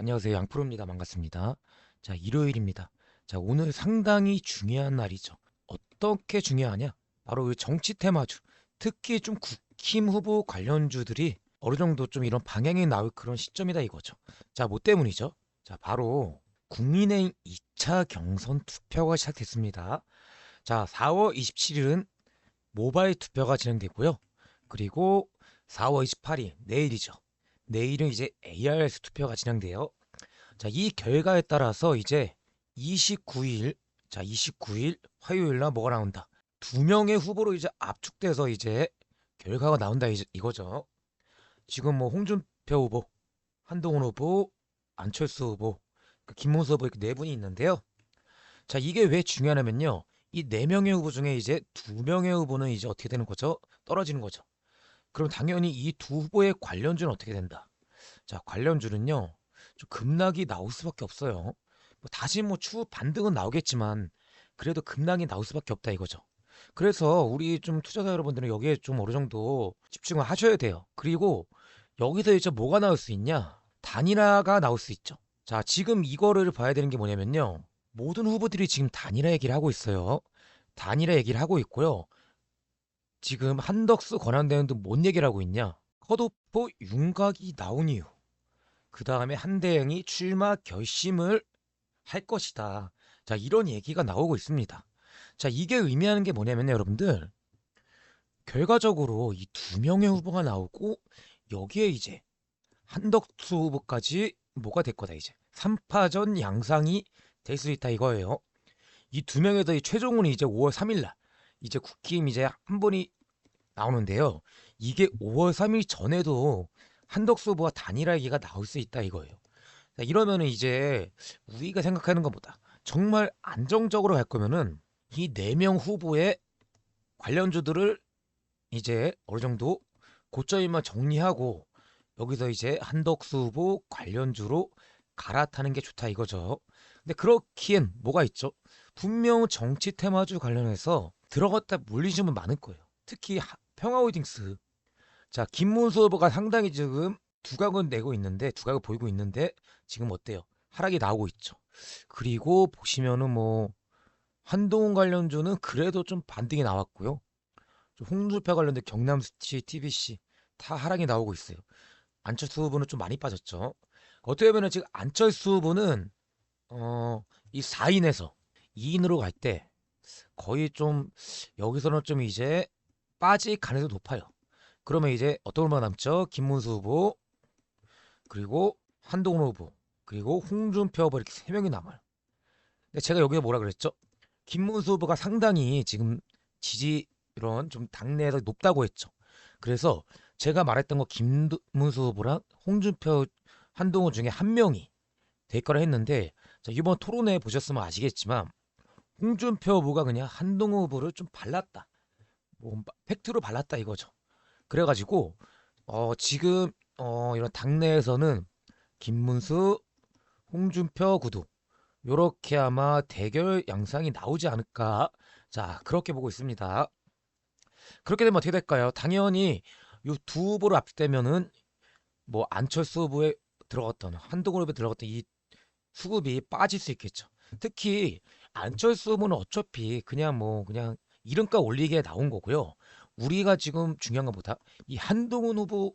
안녕하세요. 양프로입니다. 반갑습니다. 자, 일요일입니다. 자, 오늘 상당히 중요한 날이죠. 어떻게 중요하냐? 바로 이 정치 테마주, 특히 좀 국힘 후보 관련주들이 어느 정도 좀 이런 방향이 나올 그런 시점이다 이거죠. 자, 뭐 때문이죠? 자, 바로 국민의힘 2차 경선 투표가 시작됐습니다. 자, 4월 27일은 모바일 투표가 진행되고요. 그리고 4월 28일 내일이죠. 내일은 이제 ARS 투표가 진행돼요. 자, 이 결과에 따라서 이제 29일, 자, 29일 화요일 날 뭐가 나온다. 두 명의 후보로 이제 압축돼서 이제 결과가 나온다 이제 이거죠. 지금 뭐 홍준표 후보, 한동훈 후보, 안철수 후보, 그 김문수 후보 이렇게 네 분이 있는데요. 자, 이게 왜 중요하냐면요. 이 네 명의 후보 중에 이제 두 명의 후보는 이제 어떻게 되는 거죠? 떨어지는 거죠. 그럼 당연히 이 두 후보의 관련주는 어떻게 된다? 자, 관련주는요. 좀 급락이 나올 수밖에 없어요. 뭐 다시 뭐 추후 반등은 나오겠지만 그래도 급락이 나올 수밖에 없다 이거죠. 그래서 우리 좀 투자자 여러분들은 여기에 좀 어느 정도 집중을 하셔야 돼요. 그리고 여기서 이제 뭐가 나올 수 있냐? 단일화가 나올 수 있죠. 자, 지금 이거를 봐야 되는 게 뭐냐면요. 모든 후보들이 지금 단일화 얘기를 하고 있어요. 단일화 얘기를 하고 있고요. 지금 한덕수 권한대행도 뭔 얘기를 하고 있냐? 컷오프 윤곽이 나온 이유. 그 다음에 한대행이 출마 결심을 할 것이다. 자, 이런 얘기가 나오고 있습니다. 자, 이게 의미하는 게 뭐냐면요, 여러분들. 결과적으로 이 두 명의 후보가 나오고 여기에 이제 한덕수 후보까지 뭐가 될 거다, 이제. 3파전 양상이 될 수 있다 이거예요. 이 두 명에서 이 최종훈이 이제 5월 3일 날 이제 국힘 이제 한 분이 나오는데요. 이게 5월 3일 전에도 한덕수 후보가 단일화 얘기가 나올 수 있다 이거예요. 자, 이러면은 이제 우리가 생각하는 것보다 정말 안정적으로 갈 거면은 이 네 명 후보의 관련주들을 이제 어느 정도 고점만 정리하고 여기서 이제 한덕수 후보 관련주로 갈아타는 게 좋다 이거죠. 근데 그렇기엔 뭐가 있죠? 분명 정치 테마주 관련해서 들어갔다 물리시면 많을 거예요. 특히 하- 평화홀딩스. 자, 김문수 후보가 상당히 지금 두각은 내고 있는데 두각을 보이고 있는데 지금 어때요? 하락이 나오고 있죠. 그리고 보시면은 뭐 한동훈 관련주는 그래도 좀 반등이 나왔고요. 좀 홍준표 관련된 경남시 TBC 다 하락이 나오고 있어요. 안철수 후보는 좀 많이 빠졌죠. 어떻게 보면 지금 안철수 후보는 어, 이 4인에서 2인으로 갈 때 거의 좀 여기서는 좀 이제 빠질 가능성이 높아요. 그러면 이제 어떤 후보가 남죠? 김문수 후보, 그리고 한동훈 후보, 그리고 홍준표 후보 이렇게 세 명이 남아요. 근데 제가 여기서 뭐라 그랬죠? 김문수 후보가 상당히 지금 지지 이런 좀 당내에서 높다고 했죠. 그래서 제가 말했던 거 김문수 후보랑 홍준표, 한동훈 중에 한 명이 될 거라 했는데 자, 이번 토론회 보셨으면 아시겠지만 홍준표 후보가 그냥 한동훈 후보를 좀 발랐다. 뭐 팩트로 발랐다 이거죠. 그래가지고 어, 지금 어, 이런 당내에서는 김문수, 홍준표 구도 요렇게 아마 대결 양상이 나오지 않을까. 자 그렇게 보고 있습니다. 그렇게 되면 어떻게 될까요? 당연히 이 두 후보를 앞대면은 뭐 안철수 후보에 들어갔던 한동훈 후보에 들어갔던 이 수급이 빠질 수 있겠죠. 특히 안철수 후보는 어차피 그냥 뭐 그냥 이름값 올리기에 나온 거고요. 우리가 지금 중요한 것보다 이 한동훈 후보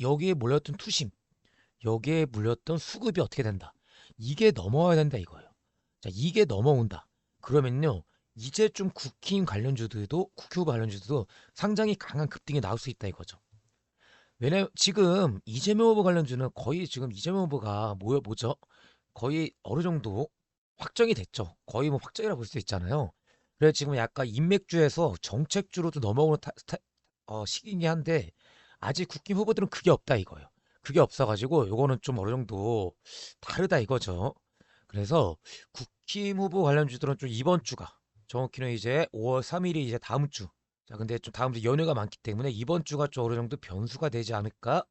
여기에 몰렸던 투심, 여기에 물렸던 수급이 어떻게 된다. 이게 넘어와야 된다 이거예요. 자, 이게 넘어온다. 그러면요. 이제 좀 국힘 관련주들도 국회 후보 관련주들도 상당히 강한 급등이 나올 수 있다 이거죠. 왜냐면 지금 이재명 후보 관련주는 거의 지금 이재명 후보가 뭐요 뭐죠? 거의 어느 정도 확정이 됐죠. 거의 뭐 확정이라 볼수 있잖아요. 그래서 지금 약간 인맥주에서 정책주로도 넘어오는 타- 스타- 어, 시기이긴 한데 아직 국힘 후보들은 그게 없다 이거예요. 그게 없어가지고 요거는 좀 어느 정도 다르다 이거죠. 그래서 국힘 후보 관련 주들은 좀 이번 주가 정확히는 이제 5월 3일이 이제 다음 주. 자, 근데 좀 다음 주 연휴가 많기 때문에 이번 주가 좀 어느 정도 변수가 되지 않을까?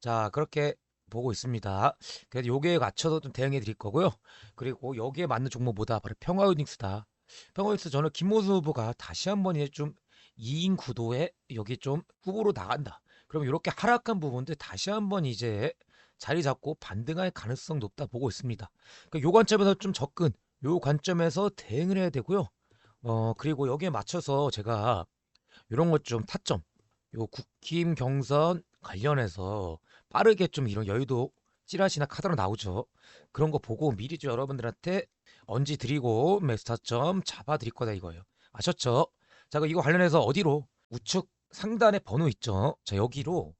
자, 그렇게 보고 있습니다. 그래서 요기에 맞춰서 좀 대응해 드릴 거고요. 그리고 여기에 맞는 종목보다 바로 평화홀딩스다. 평화홀딩스 저는 김모수 후보가 다시 한번 이제 좀 2인 구도에 여기 좀 후보로 나간다. 그럼 이렇게 하락한 부분들 다시 한번 이제 자리 잡고 반등할 가능성 높다 보고 있습니다. 그러니까 요 관점에서 좀 접근, 요 관점에서 대응을 해야 되고요. 어 그리고 여기에 맞춰서 제가 요런 것 좀 타점, 요 국힘 경선 관련해서 빠르게 좀 이런 여의도 찌라시나 카드로 나오죠. 그런 거 보고 미리 좀 여러분들한테 언지 드리고 매수 타점 잡아 드릴 거다 이거예요. 아셨죠? 자, 이거 관련해서 어디로 우측 상단에 번호 있죠? 자, 여기로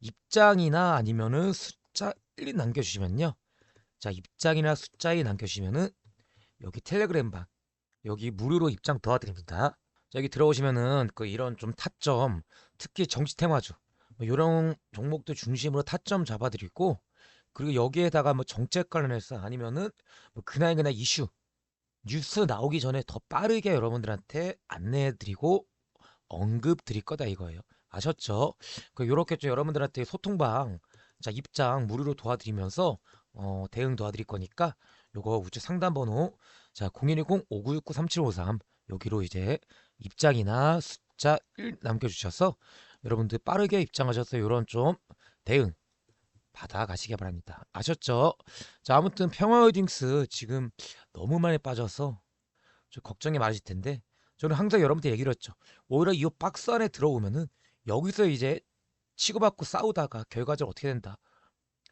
입장이나 아니면은 숫자 1 남겨주시면요. 자, 입장이나 숫자 1 남겨주시면은 여기 텔레그램 방 여기 무료로 입장 도와드립니다. 자, 여기 들어오시면은 그 이런 좀 타점, 특히 정치 테마주 뭐 이런 종목들 중심으로 타점 잡아드리고 그리고 여기에다가 뭐 정책 관련해서 아니면은 뭐 그날 그날 이슈 뉴스 나오기 전에 더 빠르게 여러분들한테 안내해드리고 언급 드릴 거다 이거예요. 아셨죠? 그 요렇게 좀 여러분들한테 소통방 자 입장 무료로 도와드리면서 어, 대응 도와드릴 거니까 요거 우측 상단 번호 자 0110-5969-3753 여기로 이제 입장이나 숫자 1 남겨주셔서 여러분들 빠르게 입장하셔서 요런 좀 대응 받아 가시기 바랍니다. 아셨죠? 자 아무튼 평화홀딩스 지금 너무 많이 빠져서 좀 걱정이 많으실 텐데 저는 항상 여러분한테 얘기를 했죠. 오히려 이 박스 안에 들어오면은 여기서 이제 치고받고 싸우다가 결과적으로 어떻게 된다.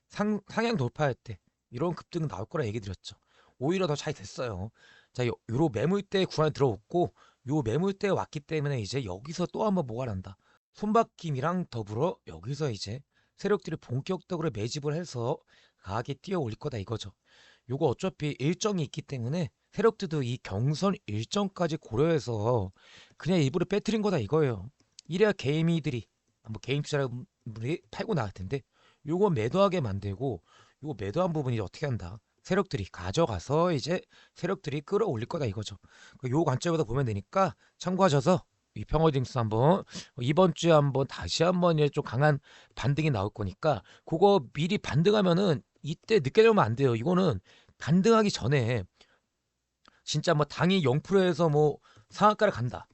상, 상향 돌파할 때 이런 급등 나올 거라 얘기 드렸죠. 오히려 더 잘 됐어요. 자, 요, 요 매물대 구간에 들어왔고 요 매물대에 왔기 때문에 이제 여기서 또 한번 뭐가 난다. 손바뀜이랑 더불어 여기서 이제 세력들이 본격적으로 매집을 해서 강하게 뛰어 올릴 거다 이거죠. 요거 어차피 일정이 있기 때문에 세력들도 이 경선 일정까지 고려해서 그냥 일부러 빼뜨린 거다 이거예요. 이래야 개미들이 뭐 개인 투자자분들이 팔고 나갈 텐데 요거 매도하게 만들고 요거 매도한 부분이 어떻게 한다. 세력들이 가져가서 이제 세력들이 끌어올릴 거다 이거죠. 그요 관점에서 보면 되니까 참고하셔서 이 평어딩스 한번 이번 주에 한번 다시 한번 좀 강한 반등이 나올 거니까 그거 미리 반등하면은 이때 늦게 되면 안 돼요. 이거는 반등하기 전에 진짜 뭐 당이 0%에서 뭐 상한가를 간다.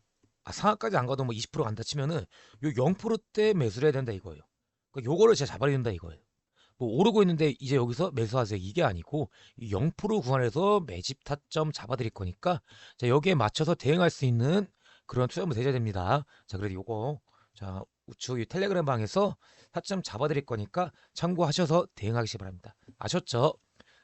아, 상한까지 안 가도 뭐 20% 간다 치면은 요 0%대 매수를 해야 된다 이거예요. 그러니까 요거를 제가 잡아야 된다 이거예요. 뭐 오르고 있는데 이제 여기서 매수하세요 이게 아니고 이0% 구간에서 매집 타점 잡아드릴 거니까 자 여기에 맞춰서 대응할 수 있는 그런 투자물 되셔야 됩니다. 자 그래도 요거 자 우측 이 텔레그램 방에서 타점 잡아드릴 거니까 참고하셔서 대응하시기 바랍니다. 아셨죠?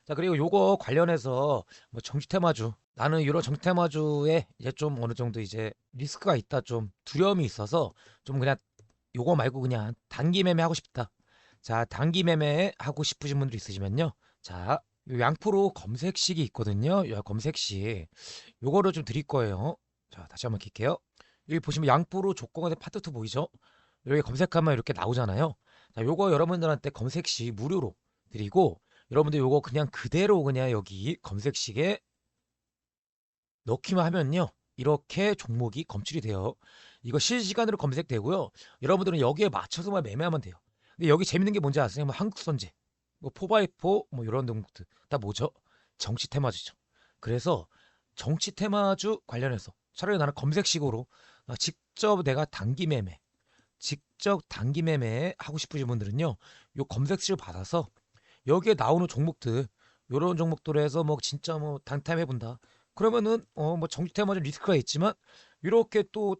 자 그리고 요거 관련해서 뭐 정치 테마주 나는 이런 정치 테마주에 이제 좀 어느 정도 이제 리스크가 있다 좀 두려움이 있어서 좀 그냥 요거 말고 그냥 단기 매매 하고 싶다. 자 단기 매매 하고 싶으신 분들 있으시면요. 자요 양프로 검색식이 있거든요. 요 검색식 요거를 좀 드릴 거예요. 자 다시 한번 킬게요. 여기 보시면 양프로 조건에 파트 2 보이죠? 여기 검색하면 이렇게 나오잖아요. 자 요거 여러분들한테 검색식 무료로 드리고 여러분들 요거 그냥 그대로 그냥 여기 검색식에 넣기만 하면요. 이렇게 종목이 검출이 돼요. 이거 실시간으로 검색되고요. 여러분들은 여기에 맞춰서만 매매하면 돼요. 근데 여기 재밌는 게 뭔지 아세요? 뭐 한국선제, 뭐 포바이포, 뭐 이런 종목들 다 뭐죠? 정치 테마주죠. 그래서 정치 테마주 관련해서 차라리 나는 검색식으로 어, 직접 내가 단기 매매, 직접 단기 매매 하고 싶으신 분들은요. 요 검색식을 받아서 여기에 나오는 종목들 요런 종목들에 서 뭐 진짜 뭐 단타임 해본다. 그러면은 어 뭐 정치 테마주 리스크가 있지만 이렇게 또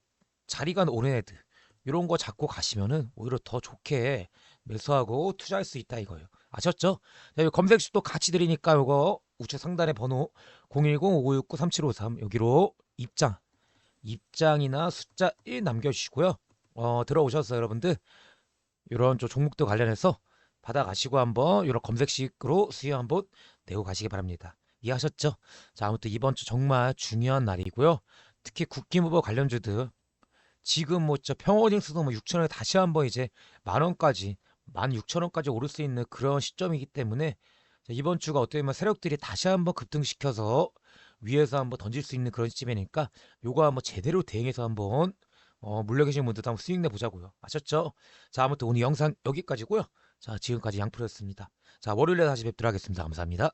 자리가 오른 애들 이런 거 잡고 가시면은 오히려 더 좋게 매수하고 투자할 수 있다 이거예요. 아셨죠? 자, 검색식도 같이 드리니까 요거 우측 상단에 번호 010-5569-3753 여기로 입장 입장이나 숫자 1 남겨주시고요. 어, 들어오셔서 여러분들 이런 좀 종목들 관련해서 받아가시고 한번 이런 검색식으로 수요 한번 내고 가시기 바랍니다. 이해하셨죠? 자 아무튼 이번 주 정말 중요한 날이고요. 특히 국기무브 뭐 관련주들 지금 뭐 저 평어딩스도 뭐 6천 원에 다시 한번 이제 만 원까지 만 6천 원까지 오를 수 있는 그런 시점이기 때문에 이번 주가 어떻게 보면 세력들이 다시 한번 급등시켜서 위에서 한번 던질 수 있는 그런 시점이니까 요거 한번 제대로 대응해서 한번 어, 물려 계신 분들도 한번 수익 내 보자고요. 아셨죠? 자 아무튼 오늘 영상 여기까지고요. 자 지금까지 양프로였습니다. 자 월요일에 다시 뵙도록 하겠습니다. 감사합니다.